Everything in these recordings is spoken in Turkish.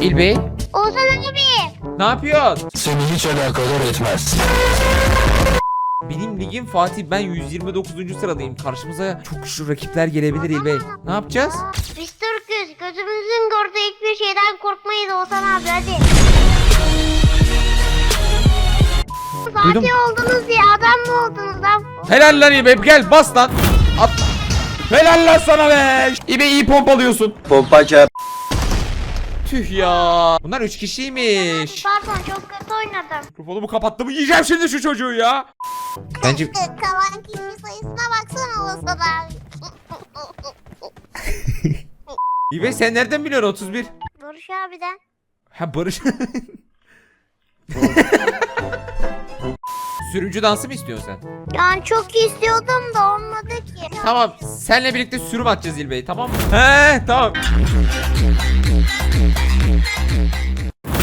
İlbey Oğuzhan abi. ne yapıyorsun? Seni hiç alakadar etmez. Benim ligim Fatih ben 129. sıradayım. Karşımıza çok güçlü rakipler gelebilir İlbey. Ne yapacağız? Biz Türk'üz. Gözümüzün gördüğü hiçbir şeyden korkmayız Oğuzhan abi hadi. Duydum. Fatih oldunuz diye adam mı oldunuz lan? Helal lan İlbey gel bas lan. At. Helal lan sana be. İlbey iyi pompalıyorsun. Pompaça. Tüh ya. Bunlar 3 kişiymiş. Pardon çok kötü oynadım. Mikrofonumu kapattım. Yiyeceğim şimdi şu çocuğu ya. Bence Kalan kişi sayısına baksana Oğuzhan abi. İlbey sen nereden biliyorsun 31? Barış abiden. Ha Barış. Sürümcü dansı mı istiyorsun sen? Yani çok istiyordum da olmadı ki. Tamam. Senle birlikte sürüm atacağız İlbey tamam mı? He tamam.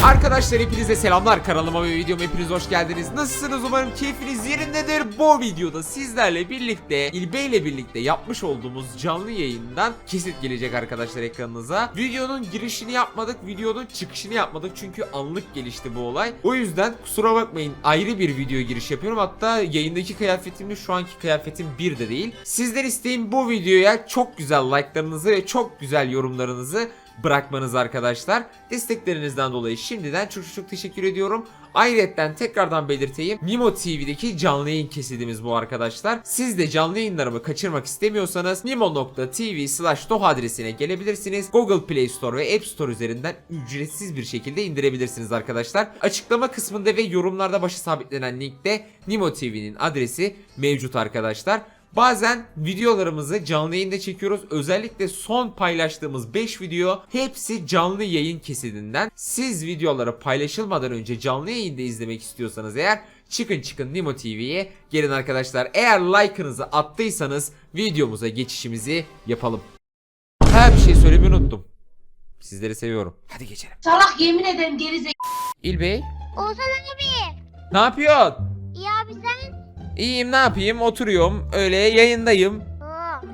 Arkadaşlar hepinize selamlar kanalıma ve videoma hepiniz hoş geldiniz. Nasılsınız umarım keyfiniz yerindedir. Bu videoda sizlerle birlikte İlbey ile birlikte yapmış olduğumuz canlı yayından kesit gelecek arkadaşlar ekranınıza. Videonun girişini yapmadık, videonun çıkışını yapmadık çünkü anlık gelişti bu olay. O yüzden kusura bakmayın ayrı bir video giriş yapıyorum. Hatta yayındaki kıyafetimle şu anki kıyafetim bir de değil. Sizden isteğim bu videoya çok güzel like'larınızı ve çok güzel yorumlarınızı bırakmanız arkadaşlar. Desteklerinizden dolayı şimdiden çok çok teşekkür ediyorum. Ayrıca tekrardan belirteyim. Nimo TV'deki canlı yayın kesidimiz bu arkadaşlar. Siz de canlı yayınlarımı kaçırmak istemiyorsanız nimo.tv slash doh adresine gelebilirsiniz. Google Play Store ve App Store üzerinden ücretsiz bir şekilde indirebilirsiniz arkadaşlar. Açıklama kısmında ve yorumlarda başa sabitlenen linkte Nimo TV'nin adresi mevcut arkadaşlar. Bazen videolarımızı canlı yayında çekiyoruz. Özellikle son paylaştığımız 5 video hepsi canlı yayın kesidinden. Siz videoları paylaşılmadan önce canlı yayında izlemek istiyorsanız eğer çıkın çıkın Nimo TV'ye gelin arkadaşlar. Eğer like'ınızı attıysanız videomuza geçişimizi yapalım. Ha bir şey söylemeyi unuttum. Sizleri seviyorum. Hadi geçelim. Salak yemin ederim gerizekalı. İlbey Oğuzhan abi. ne yapıyorsun? İyi abi sen? İyiyim ne yapayım oturuyorum öyle yayındayım. Oo.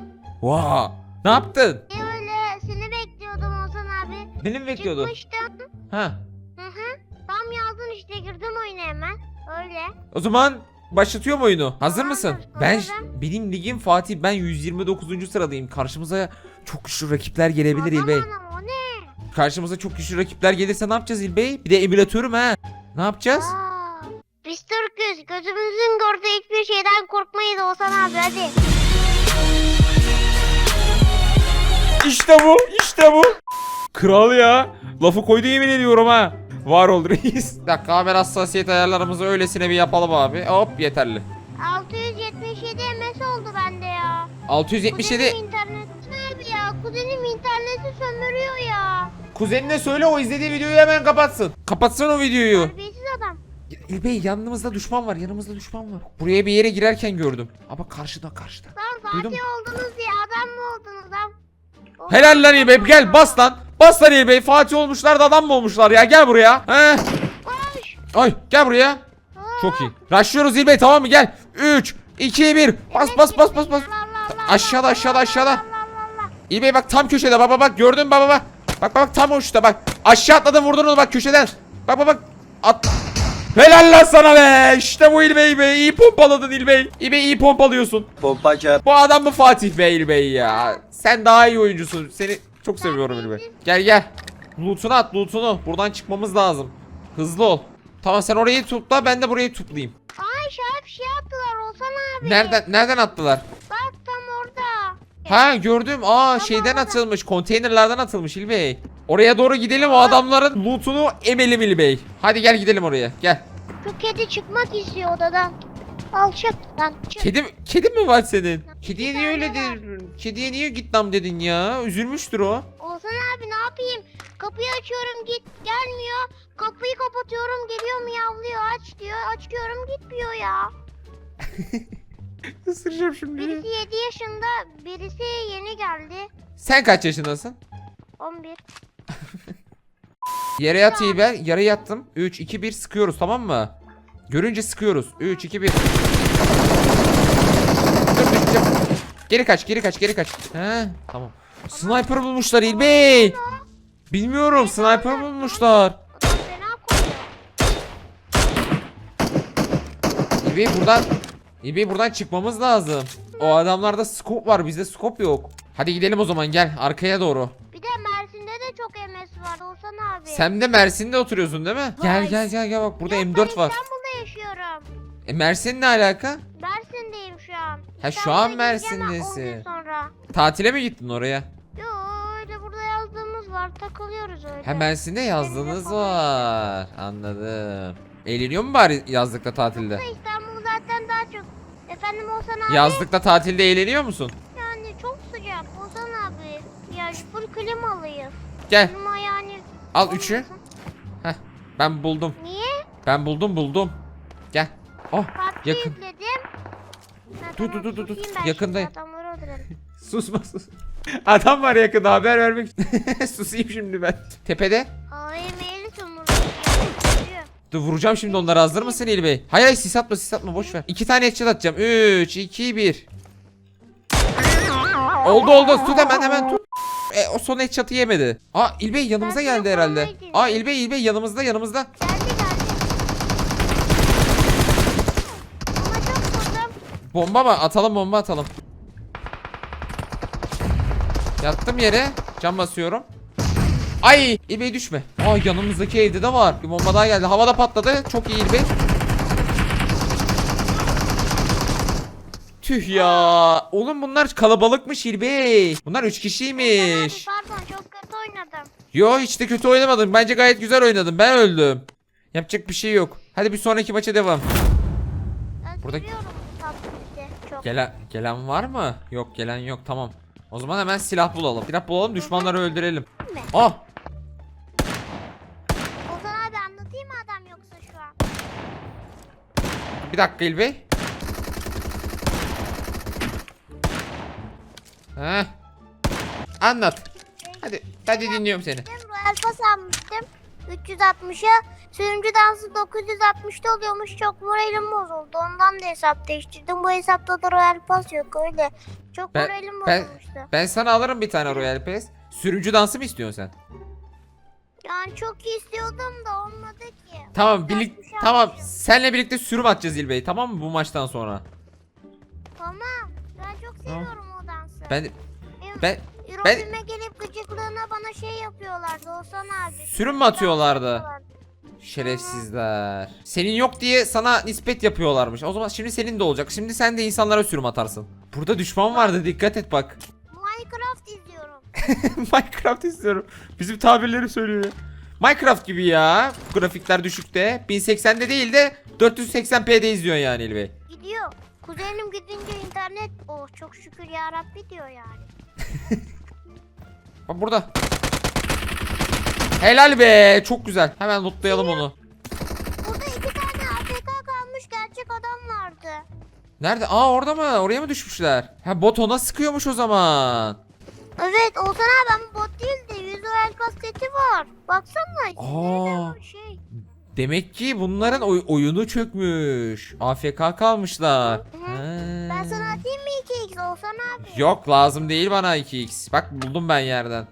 Vaa ne yaptın? İyi öyle seni bekliyordum Oğuzhan abi. Beni mi bekliyordun? Çıkmıştım. Ha Hı hı. Tam yazdın işte girdim oyuna hemen. Öyle. O zaman başlatıyorum oyunu. Hazır Tamamdır, mısın? Ben hazırım. benim ligim Fatih. Ben 129. sıradayım. Karşımıza çok güçlü rakipler gelebilir Aman İlbey. anam, o ne? Karşımıza çok güçlü rakipler gelirse ne yapacağız İlbey? Bir de emülatörüm ha. Ne yapacağız? Aa, biz Türk'üz. Gözümüzün gördüğü hiçbir şeyden korkmayız Oğuzhan abi hadi. İşte bu, işte bu. Kral ya. Lafı koydu yemin ediyorum ha. Var ol reis. Bir dakika kamera hassasiyet ayarlarımızı öylesine bir yapalım abi. Hop yeterli. 677 MS oldu bende ya. 677. Kuzenim internet abi ya. Kuzenim interneti sömürüyor ya. Kuzenine söyle o izlediği videoyu hemen kapatsın. Kapatsın o videoyu. Terbiyesiz İlbey yanımızda düşman var yanımızda düşman var. Buraya bir yere girerken gördüm. Ama karşıda karşıda. Lan Fatih oldunuz diye adam mı oldunuz lan? Oh. Helal lan İlbey gel bas lan. Bas lan İlbey Fatih olmuşlar da adam mı olmuşlar ya gel buraya. He. Koş. Ay gel buraya. Çok iyi. Rushlıyoruz İlbey tamam mı gel. 3 2 1 bas bas bas bas bas. Aşağıda aşağıda aşağıda. İlbey bak tam köşede baba bak gördün baba bak. Bak bak tam uçta bak. Aşağı atladın vurdun onu bak köşeden. Bak bak bak. At. Helal lan sana be. İşte bu İlbey be. İyi pompaladın İlbey. İlbey iyi pompalıyorsun. Pompaça. Bu adam mı Fatih Bey İlbey ya? Sen daha iyi oyuncusun. Seni çok seviyorum İlbey. Gel gel. Loot'unu at loot'unu. Buradan çıkmamız lazım. Hızlı ol. Tamam sen orayı tupla ben de burayı tuplayayım. Ay şahap şey attılar Oğuzhan abi. Nereden nereden attılar? Bak tam orada. Ha gördüm. Aa şeyden atılmış. Konteynerlardan atılmış İlbey. Oraya doğru gidelim o adamların loot'unu emelim İlbey. Hadi gel gidelim oraya. Gel. Şu kedi çıkmak istiyor odadan. Al çık lan çık. Kedi kedi mi var senin? Kediye niye öyle dedin? Kediye niye git lan dedin ya? Üzülmüştür o. Oğuzhan abi ne yapayım? Kapıyı açıyorum git gelmiyor. Kapıyı kapatıyorum geliyor miyavlıyor aç diyor. Açıyorum gitmiyor ya. Isıracağım şimdi. Birisi 7 yaşında birisi yeni geldi. Sen kaç yaşındasın? 11. Yere yat iyi be. Yere yattım. 3, 2, 1 sıkıyoruz tamam mı? Görünce sıkıyoruz. 3, 2, 1. Dur düşeceğim. Geri kaç, geri kaç, geri kaç. He, tamam. Sniper bulmuşlar İlbey. Bilmiyorum sniper bulmuşlar. İbi buradan İbi buradan çıkmamız lazım. O adamlarda scope var bizde scope yok. Hadi gidelim o zaman gel arkaya doğru. De çok MS var Oğuzhan abi. Sen de Mersin'de oturuyorsun değil mi? Gel Vay. gel gel gel bak burada Ya M4 ben var. İstanbul'da yaşıyorum. E Mersin ne alaka? Mersin'deyim şu an. Ha, şu İstanbul'a an gideceğim ben on gün Mersin'desin. sonra. Tatile mi gittin oraya? Yo öyle burada yazdığımız var takılıyoruz öyle. Ha Mersin'de yazdığınız falan. var. Anladım. Eğleniyor mu bari yazlıkta tatilde? Yoksa İstanbul zaten daha çok. Efendim Oğuzhan abi. Yazlıkta tatilde eğleniyor musun? Yani çok sıcak Oğuzhan abi. Yani full klimalıyız. Gel yani. al üçü. Heh ben buldum. Niye? Ben buldum buldum. Gel. Oh PUBG yakın. yükledim. Dur, dur, dur, dur, ben yakındayım. Susma sus. Adam var yakında haber vermek Susayım şimdi ben. Tepede. Dur vuracağım şimdi onları hazır mısın İl Bey? Hayır hayır sis atma sis atma boş ver. İki tane headshot atacağım. 3, 2, 1. Oldu oldu tut hemen hemen tut. E, o son headshot'ı yemedi. Aa İlbey yanımıza geldi de herhalde. Aa İlbey İlbey yanımızda yanımızda. Geldi geldi. Ama çok vurdum. Bomba mı? Atalım bomba atalım. Yattım yere. Cam basıyorum. Ay İlbey düşme. Aa yanımızdaki evde de var. Bir bomba daha geldi. Havada patladı. Çok iyi İlbey. Tüh ya. Oğlum bunlar kalabalıkmış İlbey. Bunlar 3 kişiymiş. Abi, pardon çok kötü oynadım. Yo hiç de kötü oynamadım. Bence gayet güzel oynadım. Ben öldüm. Yapacak bir şey yok. Hadi bir sonraki maça devam. Ben Burada- tatlıyı çok. Gelen gelen var mı? Yok gelen yok tamam. O zaman hemen silah bulalım. Silah bulalım düşmanları öldürelim. mi? Ah Ozan abi anlatayım mı adam yoksa şu an? bir dakika İlbey. Heh. Anlat. Hadi hadi dinliyorum seni. Royal Pass almıştım. 360'a sürümcü dansı 960'da oluyormuş çok moralim bozuldu. Ondan da hesap değiştirdim. Bu hesapta da Royal Pass yok öyle. Çok Ben- moralim ben- bozulmuştu. Ben sana alırım bir tane Royal Pass. Sürücü dansı mı istiyorsun sen? Yani çok istiyordum da olmadı ki. Tamam birlik 360 tamam almışım. senle birlikte sürüm atacağız İlbey tamam mı bu maçtan sonra? Tamam. Ben çok seviyorum o Ben Benim ben Robime gelip gıcıklığına bana şey yapıyorlardı Olsan abi. Sürüm mü atıyorlardı? Şerefsizler. Senin yok diye sana nispet yapıyorlarmış. O zaman şimdi senin de olacak. Şimdi sen de insanlara sürüm atarsın. Burada düşman vardı dikkat et bak. Minecraft izliyorum. Minecraft istiyorum. Bizim tabirleri söylüyor. ya. Minecraft gibi ya. Grafikler düşükte. 1080'de değil de 480p'de izliyorsun yani İlbey. Kuzenim gidince internet oh çok şükür ya Rabbi diyor yani. Bak burada. Helal be. Çok güzel. Hemen lootlayalım onu. Burada iki tane AFK kalmış gerçek adam vardı. Nerede? Aa orada mı? Oraya mı düşmüşler? Ha bot ona sıkıyormuş o zaman. Evet Olsan abi ama bot değil de 100 el seti var. Baksana. Aa. Şey. Demek ki bunların oy- oyunu çökmüş. AFK kalmışlar. Ha. Ben sana atayım mı 2x Olsan abi? Yok lazım değil bana 2x. Bak buldum ben yerden.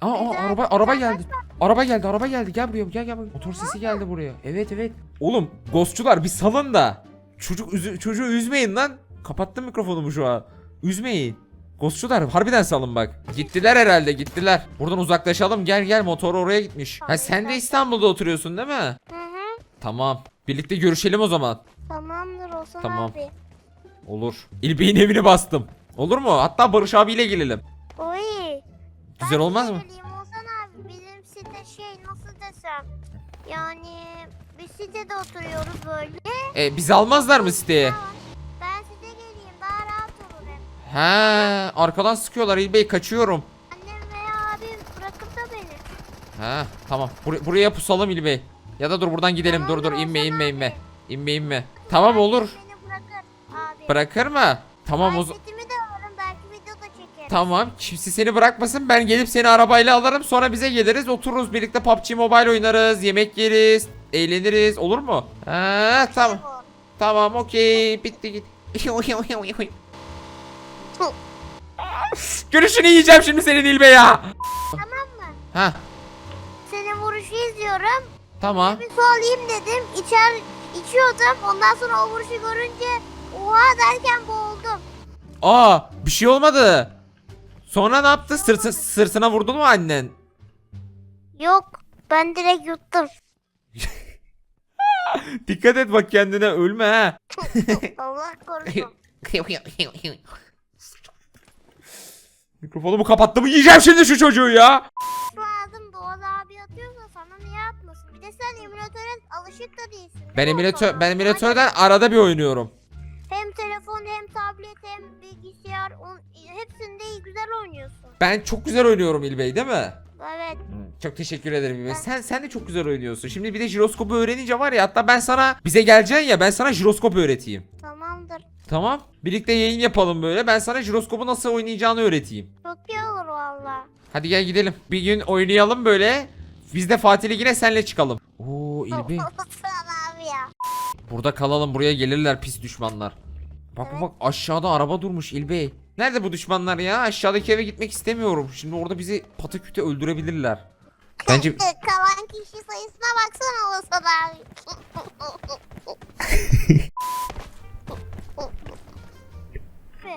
Aa, aa, Güzel. araba araba geldi. Araba geldi, araba geldi. Gel buraya, gel gel. Motor sesi geldi buraya. Evet evet. Oğlum, ghostçular bir salın da. Çocuk üzü- çocuğu üzmeyin lan. Kapattım mikrofonumu şu an. Üzmeyin. Ghostçular harbiden salın bak. Gittiler herhalde, gittiler. Buradan uzaklaşalım. Gel gel motor oraya gitmiş. Ha sen de İstanbul'da oturuyorsun değil mi? Hı hı. Tamam. Birlikte görüşelim o zaman. Tamamdır Olsan Tamam. abi. Olur. İlbey'in evini bastım. Olur mu? Hatta Barış abiyle gelelim. Oy. Güzel Ben olmaz mı? Ozan abi bizim site şey nasıl desem yani biz sitede oturuyoruz böyle. E, bizi almazlar mı siteye? Tamam. Ben size geleyim daha rahat olur hem. He, arkadan sıkıyorlar İlbey kaçıyorum. Annem veya abim bırakıp da beni. He, tamam. Bur- buraya pusalım İlbey. Ya da dur buradan gidelim. Tamam, dur dur inme inme abi. inme. İnme inme. Tamam olur. Beni bırakır abi. Bırakır mı? Tamam o z- de alırım belki video da çekerim. Tamam. Kimse seni bırakmasın. Ben gelip seni arabayla alırım. Sonra bize geliriz. Otururuz birlikte PUBG Mobile oynarız. Yemek yeriz. Eğleniriz. Olur mu? Ha, tamam. Tamam okey. Bitti git. Görüşünü yiyeceğim şimdi senin İlbey ya. Tamam mı? Ha vuruşu izliyorum. Tamam. Bir su alayım dedim. İçer, içiyordum. Ondan sonra o vuruşu görünce oha derken boğuldum. Aa bir şey olmadı. Sonra ne yaptı? Sırtı, sırtına vurdu mu annen? Yok ben direkt yuttum. Dikkat et bak kendine ölme ha. Allah korusun. Mikrofonumu kapattı mı yiyeceğim şimdi şu çocuğu ya. lazım Doğan abi atıyorsa sana niye atmasın? Bir de sen emülatöre alışık da değilsin. değil Ben emülatör ben emülatörden arada bir oynuyorum. Hem telefon hem tablet hem bilgisayar on, hepsinde iyi güzel oynuyorsun. Ben çok güzel oynuyorum İlbey değil mi? Evet. Çok teşekkür ederim İlbey. Sen sen de çok güzel oynuyorsun. Şimdi bir de jiroskopu öğrenince var ya hatta ben sana bize geleceksin ya ben sana jiroskop öğreteyim. Tamamdır. Tamam. Birlikte yayın yapalım böyle. Ben sana jiroskopu nasıl oynayacağını öğreteyim. Çok iyi olur valla. Hadi gel gidelim. Bir gün oynayalım böyle. Biz de Fatih Ligi'ne senle çıkalım. Oo İlbey. Sen abi ya. Burada kalalım buraya gelirler pis düşmanlar. Bak bak aşağıda araba durmuş İlbey. Nerede bu düşmanlar ya? Aşağıdaki eve gitmek istemiyorum. Şimdi orada bizi pataküte öldürebilir. Bence Kalan kişi sayısına baksana Oğuzhan abi.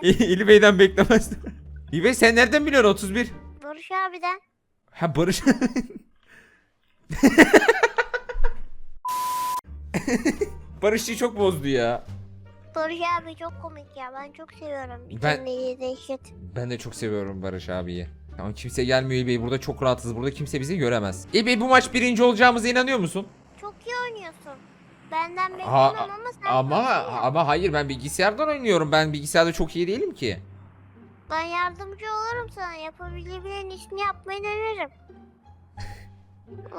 İlbey'den beklemezdim. İlbey sen nereden biliyorsun 31? Barış abiden. Ha Barış. Barış'ı çok bozdu ya. Barış abi çok komik ya. Ben çok seviyorum. Bir Ben- dehşet. Ben de çok seviyorum Barış abiyi. Ama kimse gelmiyor İlbey. Burada çok rahatız. Burada kimse bizi göremez. İlbey bu maç birinci olacağımıza inanıyor musun? Çok iyi oynuyorsun. Benden beklemem Ha, ama sen ama ama hayır ben bilgisayardan oynuyorum. Ben bilgisayarda çok iyi değilim ki. Ben yardımcı olurum sana. Yapabilebilen işini yapmayı denerim.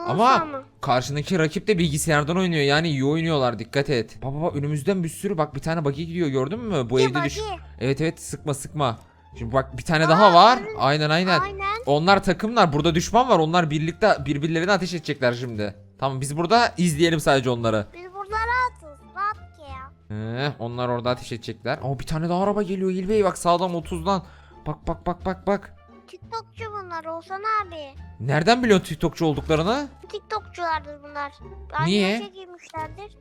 Ama Olursa karşındaki rakip de bilgisayardan oynuyor. Yani iyi oynuyorlar. Dikkat et. Baba baba önümüzden bir sürü bak bir tane buggy gidiyor gördün mü? Bu Bir evde düş. Evet evet sıkma sıkma. Şimdi bak bir tane Aa, daha var. evet. Aynen aynen. Aynen. Onlar takımlar. Burada düşman var. Onlar birlikte birbirlerine ateş edecekler şimdi. Tamam biz burada izleyelim sadece onları. Biz Ee, onlar orada ateş edecekler. Aa bir tane daha araba geliyor İlbey bak sağdan 30'dan. Bak bak bak bak bak. TikTokçu bunlar Oğuzhan abi. Nereden biliyorsun TikTokçu olduklarını? TikTokçulardır bunlar. Niye? Aynı girmişlerdir.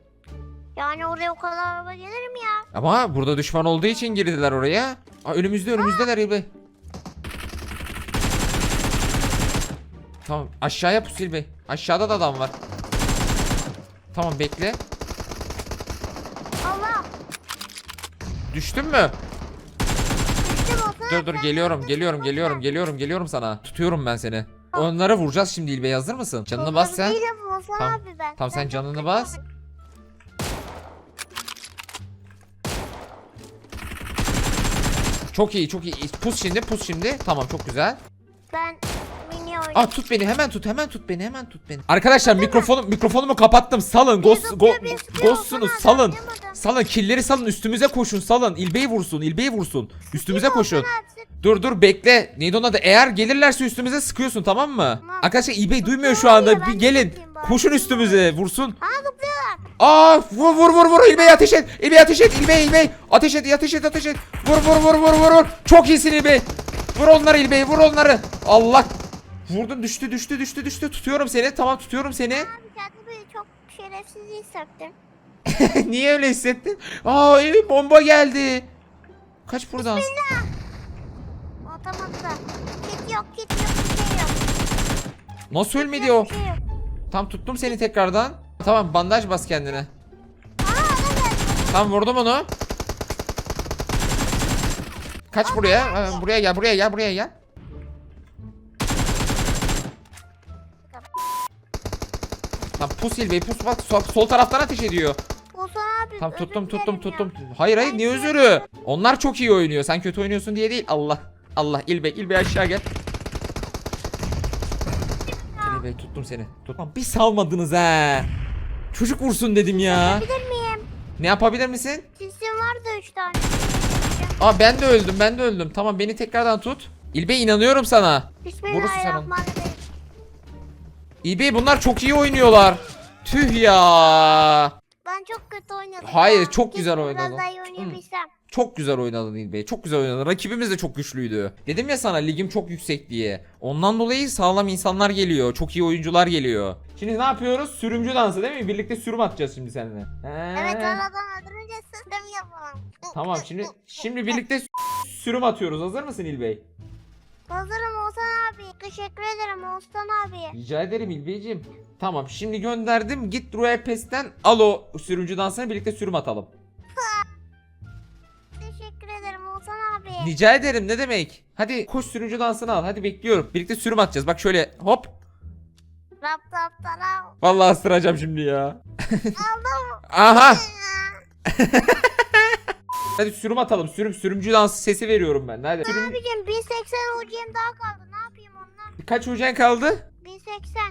Yani oraya o kadar araba gelir mi ya? Ama burada düşman olduğu için girdiler oraya. Aa, önümüzde önümüzdeler İlbey. Tamam aşağıya pus İlbey. Aşağıda da adam var. Tamam bekle. Allah. Düştün mü? Dur dur geliyorum geliyorum geliyorum geliyorum geliyorum sana. Tutuyorum ben seni. Onlara vuracağız şimdi İlbey hazır mısın? Canını bas sen. Tamam. Tamam sen canını bas. Çok iyi çok iyi. Pus şimdi pus şimdi. Tamam çok güzel. Ben Aa tut beni hemen tut hemen tut beni hemen tut beni. Arkadaşlar mikrofonu mikrofonumu kapattım. Salın. Ghost go, ghostsunuz salın. Salın killeri salın üstümüze koşun salın. İlbeyi vursun ilbeyi vursun. Üstümüze koşun. Dur dur bekle. Neydi onun adı? Eğer gelirlerse üstümüze sıkıyorsun tamam mı? Tamam. Arkadaşlar İlbey duymuyor şu anda. Bir gelin. Koşun üstümüze vursun. Aa vur vur vur vur İlbey ateş et. İlbey ateş et. İlbey İlbey. Ateş et ateş et ateş et. Vur vur vur vur vur vur. Çok iyisin İlbey. Vur onları İlbey vur onları. Allah. Vurdun düştü düştü düştü düştü. Tutuyorum seni. Tamam tutuyorum seni. Abi kendimi çok şerefsiz hissettim. Niye öyle hissettin? Aa iyi, bomba geldi. Kaç buradan. Atamadı da. Kit yok kit yok bir şey yok. Nasıl ölmedi o? Bir şey yok. Tam tuttum seni tekrardan. Tamam bandaj bas kendine. Aa ne geldi? Tam vurdum onu. Kaç buraya. Ha, buraya gel buraya gel buraya gel. Pus Silveyi pus bak sol, sol taraftan ateş ediyor. Oğuzhan abi Tam özür tuttum tuttum dilerim tuttum. ya. Hayır hayır Ben niye özürü? Onlar çok iyi oynuyor. Sen kötü oynuyorsun diye değil. Allah. Allah İlbey İlbey aşağı gel. İlbey tuttum seni. Tutmam. Bir salmadınız ha. Çocuk vursun dedim ya. Yapabilir miyim? Ne yapabilir misin? Sizin vardı 3 tane. Aa ben de öldüm ben de öldüm. Tamam beni tekrardan tut. İlbey inanıyorum sana. Bismillahirrahmanirrahim. İlbey bunlar çok iyi oynuyorlar. Tüh ya. Ben çok kötü oynadım. Hayır, ya. çok güzel oynadın. Biraz daha iyi oynayabilsem. Çok güzel oynadın İlbey. Çok güzel oynadın. Rakibimiz de çok güçlüydü. Dedim ya sana ligim çok yüksek diye. Ondan dolayı sağlam insanlar geliyor. Çok iyi oyuncular geliyor. Şimdi ne yapıyoruz? Sürümcü dansı değil mi? Birlikte sürüm atacağız şimdi seninle. He. Evet oradan öldürünce sistem yapalım. Tamam şimdi şimdi birlikte sü- sürüm atıyoruz. Hazır mısın İlbey? Hazırım Oğuzhan abi. Teşekkür ederim Oğuzhan abi. Rica ederim İlbeyciğim. Tamam şimdi gönderdim. Git Royal Pass'ten al o sürümcü dansına birlikte sürüm atalım. Teşekkür ederim Oğuzhan abi. Rica ederim ne demek? Hadi koş sürümcü dansını al. Hadi bekliyorum. Birlikte sürüm atacağız. Bak şöyle hop. Rap rap tarap. Vallahi ısıracağım şimdi ya. Aldım. Aha. Hadi sürüm atalım. Sürüm sürümcü dansı sesi veriyorum ben. Hadi. Ne Sürüm... yapacağım? 1080 hocam daha kaldı. Ne yapayım ondan? Kaç hocan kaldı? 1080.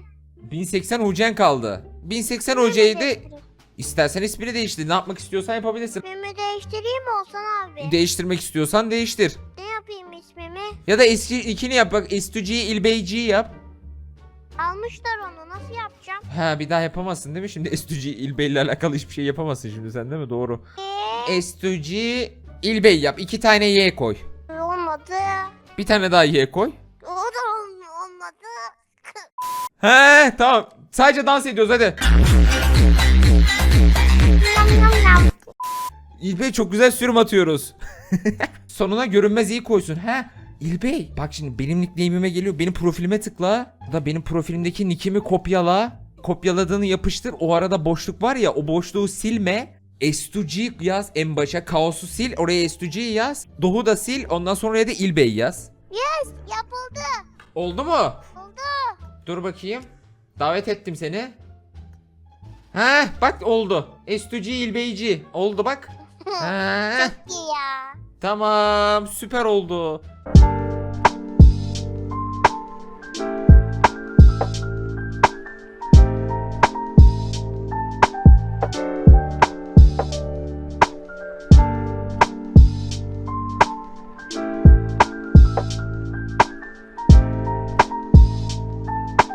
1080 hocan kaldı. 1080 hocayı da Değiştireyim. ismini değiştir. Ne yapmak istiyorsan yapabilirsin. İsmimi değiştireyim mi Olsan abi? Değiştirmek istiyorsan değiştir. ne yapayım ismimi? Ya da eski ikini yap bak. Estuci'yi İlbeyci'yi yap. Almışlar onu. Nasıl yapacağım? Ha bir daha yapamazsın değil mi? Şimdi Estuci İlbey ile alakalı hiçbir şey yapamazsın şimdi sen değil mi? Doğru. Ee, S2G İlbey yap. İki tane Y koy. Olmadı. Bir tane daha Y koy. O da olmadı. He tamam. Sadece dans ediyoruz hadi. İlbey çok güzel sürüm atıyoruz. Sonuna görünmez iyi koysun. He? İlbey bak şimdi benim nickname'ime geliyor. Benim profilime tıkla. Da benim profilimdeki nickimi kopyala. Kopyaladığını yapıştır. O arada boşluk var ya o boşluğu silme. Estuji yaz en başa. Kaosu sil. Oraya Estuji yaz. Doğu da sil. Ondan sonra oraya da İlbey yaz. Yes yapıldı. Oldu mu? Oldu. Dur bakayım. Davet ettim seni. Ha bak oldu. Estuji İlbeyci. Oldu bak. Ha. İyi ya. Tamam süper oldu.